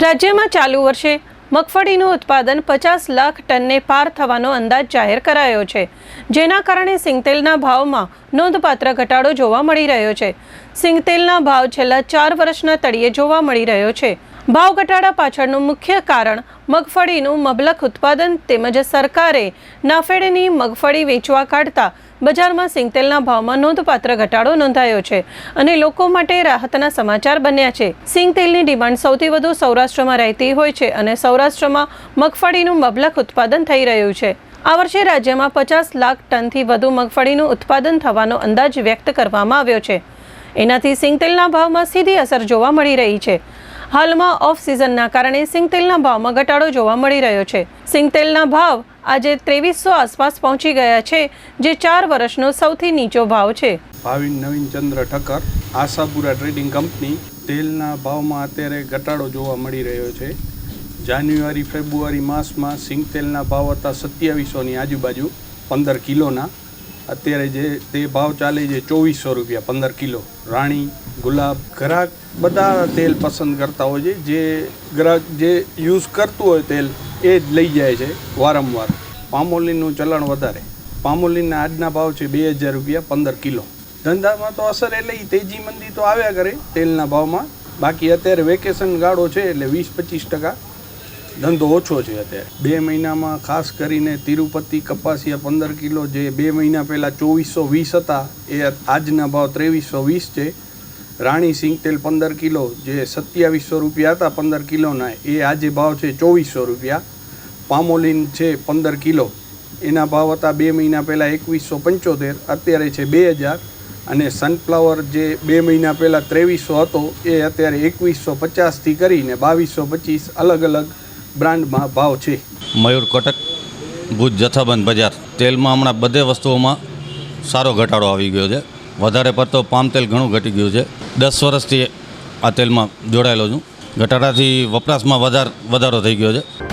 રાજ્યમાં ચાલુ વર્ષે મગફળીનું ઉત્પાદન પચાસ લાખ ટનને પાર થવાનો અંદાજ જાહેર કરાયો છે. જેના કારણે સિંગતેલના ભાવમાં નોંધપાત્ર ઘટાડો જોવા મળી રહ્યો છે. સિંગતેલના ભાવ છેલ્લા ચાર વર્ષના તળિયે જોવા મળી રહ્યો છે. ભાવ ઘટાડા પાછળનું મુખ્ય કારણ મગફળીનું મબલક ઉત્પાદન તેમજ સરકારે નાફેડની મગફળી વેચવા કાઢતા બજારમાં સિંગતેલના ભાવમાં નોંધપાત્ર ઘટાડો નોંધાયો છે અને લોકો માટે રાહતના સમાચાર બન્યા છે. સિંગતેલની ડિમાન્ડ સૌથી વધુ સૌરાષ્ટ્રમાં રહેતી હોય છે અને સૌરાષ્ટ્રમાં મગફળીનું મબલક ઉત્પાદન થઈ રહ્યું છે. આ વર્ષે રાજ્યમાં પચાસ લાખ ટનથી વધુ મગફળીનું ઉત્પાદન થવાનો અંદાજ વ્યક્ત કરવામાં આવ્યો છે. એનાથી સિંગતેલના ભાવમાં સીધી અસર જોવા મળી રહી છે. હાલમાં ઓફ સિઝનના કારણે સિંગતેલના ભાવમાં ઘટાડો જોવા મળી રહ્યો છે. સિંગતેલના ભાવ આજે ત્રેવીસો આસપાસ પહોંચી ગયા છે, જે ચાર વર્ષનો સૌથી નીચો ભાવ છે. ભાવિન નવીનચંદ્ર ઠક્કર, આશાપુરા ટ્રેડિંગ કંપની, તેલના ભાવમાં અત્યારે ઘટાડો જોવા મળી રહ્યો છે. જાન્યુઆરી, ફેબ્રુઆરી માસમાં સિંગ તેલના ભાવ હતા સત્યાવીસોની આજુબાજુ, પંદર કિલોના. અત્યારે જે તે ભાવ ચાલે છે ચોવીસો રૂપિયા પંદર કિલો. રાણી, ગુલાબ ગ્રાહક બધા તેલ પસંદ કરતા હોય છે. જે ગ્રાહક જે યુઝ કરતું હોય તેલ એ જ લઈ જાય છે વારંવાર. પામોલીનનું ચલણ વધારે. પામોલીનના આજના ભાવ છે બે હજાર રૂપિયા પંદર કિલો. ધંધામાં તો અસર એટલે તેજી મંદી તો આવ્યા કરે. તેલના ભાવમાં. બાકી અત્યારે વેકેશન ગાળો છે એટલે વીસ પચીસ ટકા ધંધો ઓછો છે અત્યારે. બે મહિનામાં ખાસ કરીને તિરુપતિ, કપાસિયા પંદર કિલો જે બે મહિના પહેલાં ચોવીસો વીસ હતા, એ આજના ભાવ ત્રેવીસો વીસ છે. રાણી સિંગ તેલ પંદર કિલો, જે સત્યાવીસો રૂપિયા હતા પંદર કિલોના, એ આજે ભાવ છે ચોવીસો રૂપિયા. પામોલિન છે પંદર કિલો. એના ભાવ હતા બે મહિના પહેલાં એકવીસો પંચોતેર, અત્યારે છે બે હજાર. અને સનફ્લાવર જે બે મહિના પહેલાં ત્રેવીસો હતો, એ અત્યારે એકવીસો પચાસથી કરીને બાવીસો પચીસ અલગ અલગ બ્રાન્ડમાં ભાવ છે. મયુર કટક, ભુજ જથ્થાબંધ બજાર. તેલમાં હમણાં બધે વસ્તુઓમાં સારો ઘટાડો આવી ગયો છે. વધારે પડતો પામ તેલ ઘણું ઘટી ગયું છે. દસ વર્ષથી આ તેલમાં જોડાયેલો છું. ઘટાડાથી વપરાશમાં વધાર વધારો થઈ ગયો છે.